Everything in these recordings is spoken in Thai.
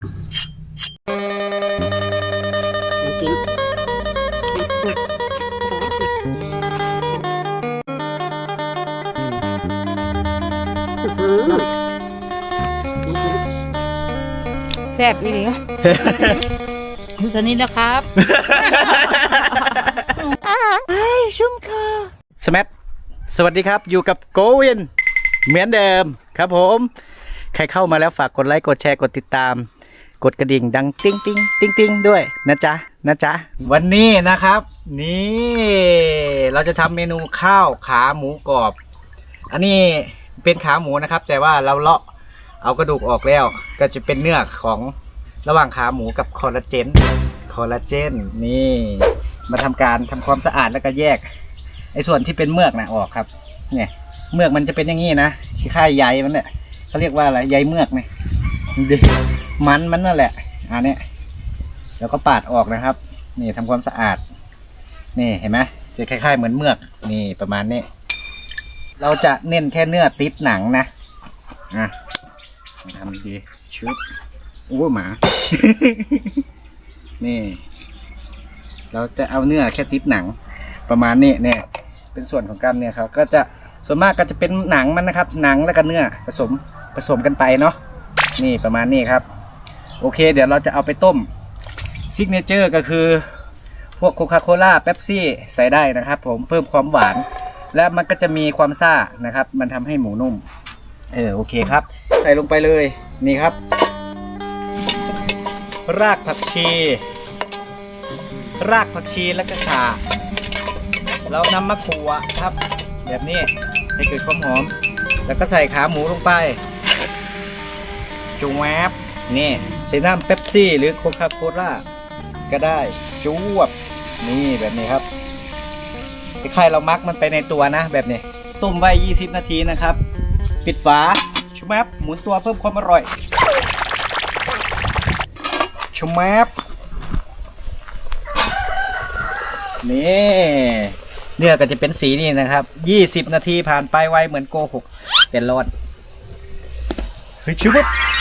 แซ่บอีหลีสนิทนะครับสมัสวัสดีครับ อยู่กับโกวิน เหมือนเดิมครับผม ใครเข้ามาแล้วฝากกดไลค์ กดแชร์ กดติดตาม กดกระดิ่งดังติ้งติ้งติ้งติ้งด้วยนะจ๊ะนะจ๊ะวันนี้นะครับ นี่เราจะทำเมนูข้าวขาหมูกรอบ อันนี้เป็นขาหมูนะครับ แต่ว่าเราเลาะเอากระดูกออกแล้ว ก็จะเป็นเนื้อของระหว่างขาหมูกับคอลลาเจนคอลลาเจนนี่มาทำการทำความสะอาดแล้วก็แยกไอ้ส่วนที่เป็นเมือกนะออกครับ เนี่ยเมือกมันจะเป็นอย่างนี้นะคล้ายใยมันเนี่ยเขาเรียกว่าอะไรใยเมือกเนี่ยดิ มันมันนั่นแหละอันนี้แล้วก็ปาดออกนะครับ นี่ทำความสะอาด นี่เห็นไหมจะคล้าย ๆ เหมือนเมือกนี่ประมาณนี้ เราจะเน้นแค่เนื้อติดหนังนะอะทำดีชุบโอ้หมา นี่ เราจะเอาเนื้อแค่ติดหนัง ประมาณนี้เนี่ย เป็นส่วนของกันเนี่ยครับก็จะส่วนมากก็จะเป็นหนังมันนะครับ หนังแล้วก็เนื้อผสมผสมกันไปเนาะนี่ประมาณนี้ครับ โอเค เดี๋ยวเราจะเอาไปต้มซิกเนเจอร์ก็คือ พวกโคคาโคล่าเป๊ปซี่ใส่ได้นะครับผมเพิ่มความหวาน และมันก็จะมีความซ่านะครับ มันทำให้หมูนุ่ม เออโอเคครับ ใส่ลงไปเลยนี่ครับ รากผักชี รากผักชีแล้วก็ข่าเรานำมาขัวครับ แบบนี้ให้เกิดความหอม แล้วก็ใส่ขาหมูลงไปจุแวบนี่ ใส่น้ำเป๊ปซี่ หรือโคคาโคล่าก็ได้จูวบนี่แบบนี้ครับคล้ายๆเรามักมันไปในตัวนะ แบบนี้ ต้มไว้ 20 นาทีนะครับ ปิดฝาชุแมบหมุนตัวเพิ่มความอร่อยชุแมบนี่เนื้อก็จะเป็นสีนี่นะครับ 20 นาทีผ่านไปไวเหมือนโกหกเป็นรอด ฮ้ยชุบ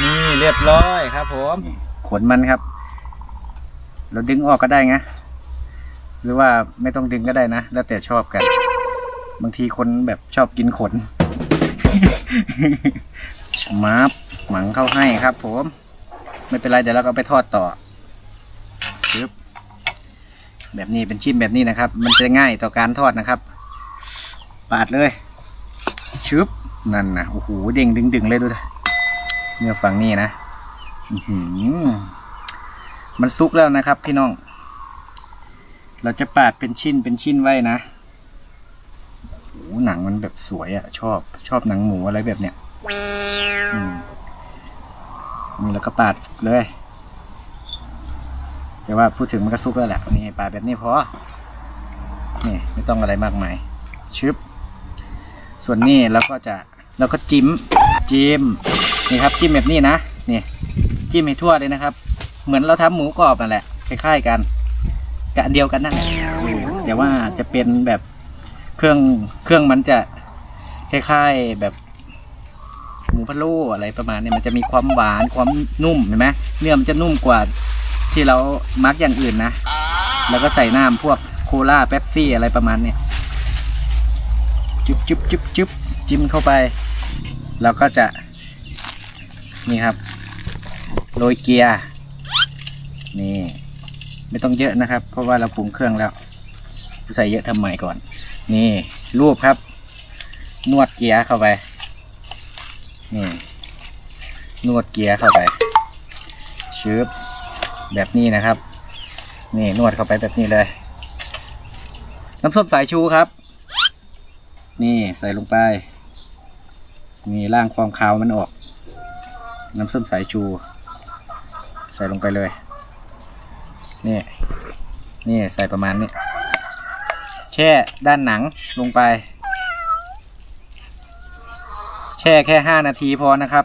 นี่เรียบร้อยครับ ผมขนมันครับ เราดึงออกก็ได้นะหรือว่าไม่ต้องดึงก็ได้นะแล้วแต่ชอบกัน บางทีคนแบบชอบกินขนมาบหมังเข้าให้ครับ ผม ไม่เป็นไรเดี๋ยวเราก็เอาไปทอดต่อชึบแบบนี้เป็นชิ้นแบบนี้นะครับ มันจะง่ายต่อการทอดนะครับปาดเลยชึบนั่นนะโอ้โหเด้งดึงดึงๆเลยดูดิ เนื้อฝั่งนี้นะมันซุกแล้วนะครับ พี่น้อง เราจะปาดเป็นชิ้นเป็นชิ้นไว้นะโอ้หนังมันแบบสวยอะชอบชอบหนังหมูอะไรแบบเนี้ยมนี่แล้วก็ปาดเลย แต่ว่าพูดถึงมันก็ซุกแล้วแหละนี่ปลาแบบนี้พอ นี่ไม่ต้องอะไรมากมาย ชึบ ส่วนนี้เราก็จะเราก็จิ้มจิ้ม นี่ครับจิ้มแบบนี้นะนี่จิ้มให้ทั่วเลยนะครับ เหมือนเราทำหมูกรอบนั่นแหละคล้ายๆกันกะอันเดียวกันนั่นแหละแต่ว่าจะเป็นแบบเครื่องเครื่องมันจะคล้ายๆแบบหมูพะโล้อะไรประมาณนี้มันจะมีความหวานความนุ่มเห็นไหมเนื้อมันจะนุ่มกว่าที่เรามักอย่างอื่นนะแล้วก็ใส่น้ำพวกโคลาเป๊ปซี่อะไรประมาณเนี้ยจุ๊บจุ๊บจุ๊บจุ๊บจิ้มเข้าไป เราก็จะ นี่ครับโรยเกียร์นี่ ไม่ต้องเยอะนะครับ เพราะว่าเราปรุงเครื่องแล้วใส่เยอะทำไมก่อน นี่รูปครับ นวดเกียร์เข้าไปนี่นวดเกียร์เข้าไปชึบแบบนี้นะครับ นี่นวดเข้าไปแบบนี้เลย น้ำส้มสายชูครับ นี่ใส่ลงไป นี่ล่างความคาวมันออก น้ำส้มสายชู ใส่ลงไปเลย นี่ นี่ใส่ประมาณนี้ แช่ด้านหนังลงไป แช่แค่ห้านาทีพอนะครับ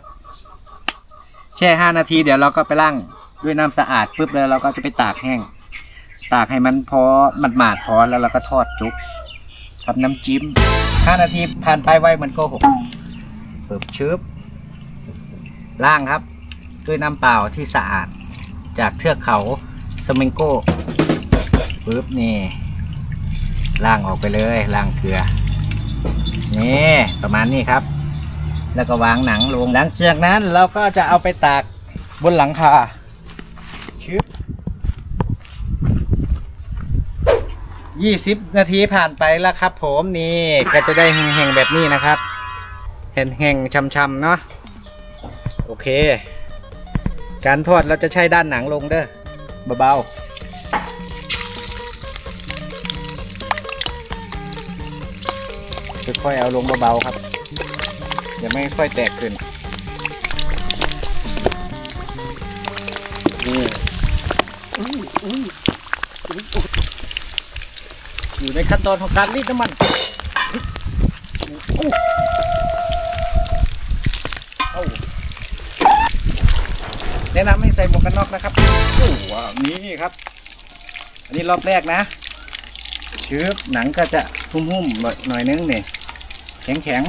แช่ห้านาทีเดี๋ยวเราก็ไปล้างด้วยน้ำสะอาดปุ๊บแล้วเราก็จะไปตากแห้ง ตากให้มันพอหมาดๆพอแล้วเราก็ทอดจุกทำน้ำจิ้มห้านาทีผ่านไปไวเหมันโกหกเปิบชึบ ล่างครับ ด้วยน้ำเปล่าที่สะอาด จากเทือกเขาสเมงโก้ปึ๊บนี่ล้างออกไปเลยล้างเกลือนี่ประมาณนี้ครับ แล้วก็วางหนังลงหลังจากนั้นเราก็จะเอาไปตากบนหลังคาชึบยี่สิบนาทีผ่านไปแล้วครับผมนี่ก็จะได้แห้งๆแบบนี้นะครับแห้งๆช่ำๆเนาะ โอเค การทอดเราจะใช้ด้านหนังลงเด้อเบาๆค่อยๆเอาลงเบาๆครับจะไม่ค่อยแตกขึ้นนี่อยู่ในขั้นตอนของการรีดน้ำมัน แนะนำให้ใส่หมวกกันน็อกนะครับโอ้ว้าวนี่ครับ อันนี้รอบแรกนะชืบหนังก็จะหุ้มๆหน่อยหน่อยนึงนี่แข็ง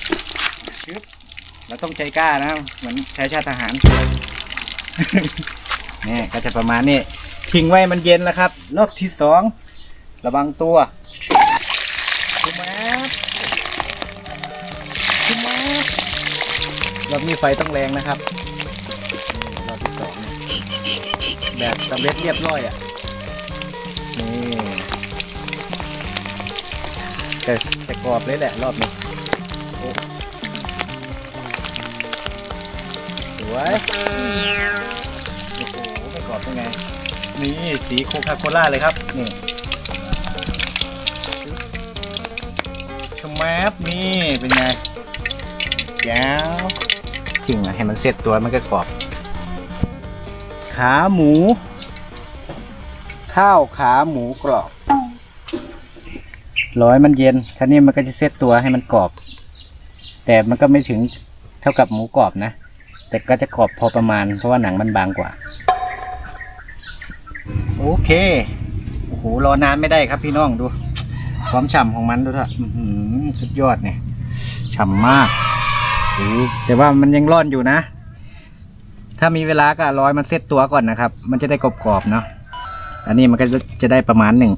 ๆชึบเราต้องใจกล้านะเหมือนใช้ชาติทหารนี่ก็จะประมาณนี้ทิ้งไว้มันเย็นแล้วครับรอบที่สองระวังตัวชุมาชุ รอบนี้ไฟต้องแรงนะครับรอบที่สองแบบสำเร็จเรียบร้อยอะนี่แต่แต่กรอบเลยแหละรอบนี้สวยโอ้โหไม่กรอบยังไงนี่สีโคคาโคล่าเลยครับนี่ชมแมปนี่เป็นไงแก้ว ทิ้งมาให้มันเสร็จตัวมันก็กรอบ ขาหมู ข้าวขาหมูกรอบร้อยมันเย็นคันนี้มันก็จะเซตตัวให้มันกรอบ แต่มันก็ไม่ถึงเท่ากับหมูกรอบนะ แต่ก็จะกรอบพอประมาณ เพราะว่าหนังมันบางกว่า โอเค โอ้โห รอนานไม่ได้ครับพี่น้องดู ความฉ่ำของมันดูเถอะอื้อหือสุดยอดเนี่ย ฉ่ำมากโอ้ แต่ว่ามันยังร้อนอยู่นะ ถ้ามีเวลาก็รอยมันเซตตัวก่อนนะครับ มันจะได้กรอบๆเนาะอันนี้มันก็จะได้ประมาณหนึ่ง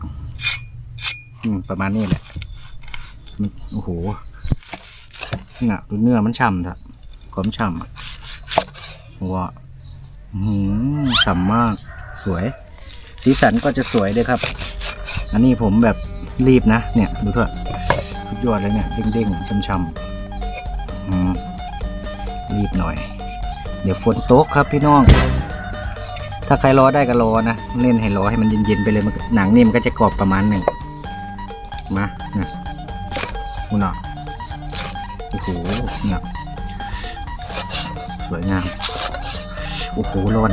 ประมาณนี้แหละโอ้โหน่ะดูเนื้อมันฉ่ำเถอะความฉ่ำอะว้าหือฉ่ำมากสวย สีสันก็จะสวยเลยครับ อันนี้ผมแบบรีบนะ เนี่ย ดูเถอะสุดยอดเลยเนี่ยเด้งๆช่ำๆ รีบหน่อย เดี๋ยวฝนตกครับพี่น้อง ถ้าใครรอได้ก็รอนะเล่นให้รอให้มันเย็นๆไปเลยหนังนี่มันก็จะกรอบประมาณหนึ่งมาเนี่ยอุณอะโอ้โหเนี่ยสวยงามโอ้โหร้อน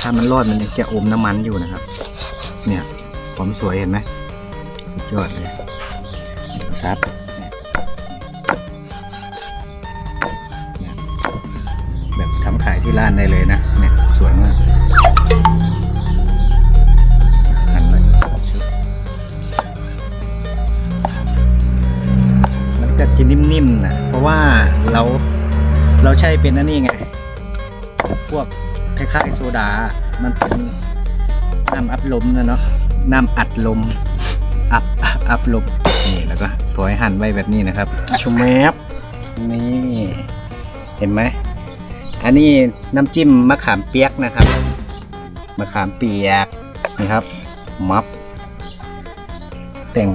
ถ้ามันร้อนมันจะอมน้ำมันอยู่นะครับ เนี่ยความสวยเห็นไหมสุดยอดเลยซับ ที่ร้านได้เลยนะเนี่ยสวยมากหั่นเลยชึบมันจะกินนิ่มๆนะเพราะว่าเราเราใช้เป็นอันนี้ไง พวกคล้ายๆโซดา มันเป็นน้ำอัดลมนะเนาะน้ำอัดลม อัพอัพอัพลมนี่แล้วก็ถอยหั่นไว้แบบนี้นะครับชุมแมบนี่ เห็นไหม อันนี้น้ำจิ้มมะขามเปียกนะครับ มะขามเปียกนะครับ มับแต่ง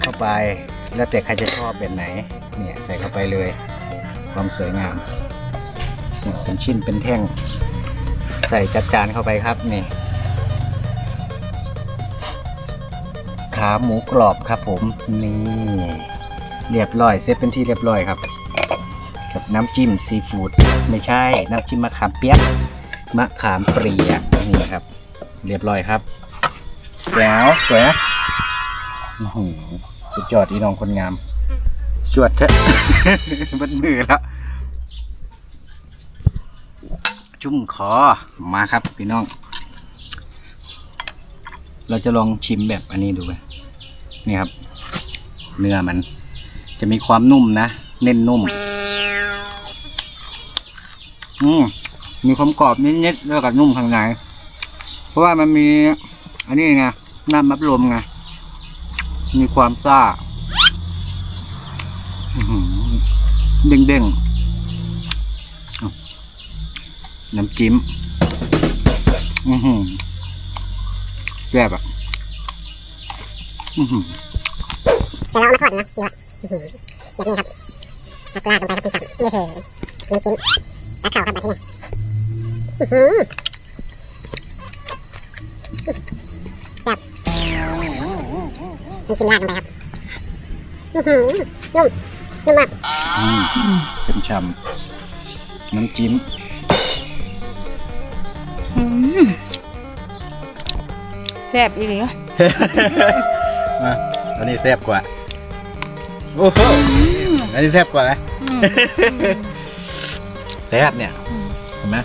เข้าไปแล้วแต่ใครจะชอบแบบไหน เนี่ยใส่เข้าไปเลย ความสวยงามเนี่ยเป็นชิ้นเป็นแท่ง ใส่จัดจานเข้าไปครับนี่ขาหมูกรอบครับผมนี่เรียบร้อยเซตเป็นที่เรียบร้อยครับ กับน้ำจิ้มซีฟู้ดไม่ใช่ น้ำจิ้มมะขามเปียกมะขามเปรียกนี่นครับ เรียบร้อยครับแก้วสวยนะอื้อหือสุดยอดอีน้องคนงาม จวดเถอะมันมือแล้ว จุ่มคอมาครับพี่น้อง เราจะลองชิมแบบอันนี้ดูไหมนี่ครับ เนื้อมัน จะมีความนุ่มนะ เน้นนุ่ม อืมมีความกรอบนิดๆแล้วก็นุ่มข้างในเพราะว่ามันมี อันนี้ไงน้ำมัดลมไงมีความซ่าเด้งๆน้ำจิ้มอือหือแซ่บอะอือหือจะเราเอามาทอดนะดูว่าอื้อหือแบบนี้ครับแล้วก็ลาดลงไปครับคุณจับนี่คือน้ำจิ้ม แล้วข่าวครับแบบนี้อื้อหือแซ่บน้ำจิ้มราดลงไปครับอื้อหือนุ่มนุ่มมากอืมเป็นชำน้ำจิ้มอืมแซ่บอีหลีมาอันนี้แซ่บกว่า โอ้โหอันนี้แซ่บกว่าไหมอืม แซ่บเนี่ยเห็นไหม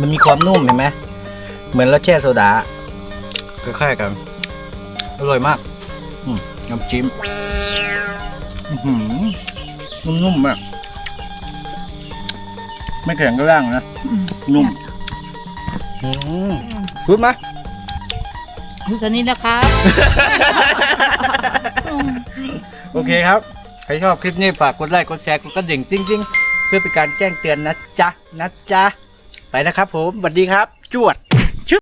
มันมีความนุ่มเห็นไหมเหมือนเราแช่โซดาคล้ายๆกันอร่อยมากอืมน้ำจิ้มอื้อหือนุ่มๆมากไม่แข็งก็ร่างนะนุ่มอืมสุดไหมคุณสนิทนะครับโอเคครับ ใครชอบคลิปนี้ฝากกดไลค์กดแชร์กดกระดิ่งจริง ๆ เพื่อเป็นการแจ้งเตือนนะจ๊ะนะจ๊ะไปนะครับผมสวัสดีครับ จวด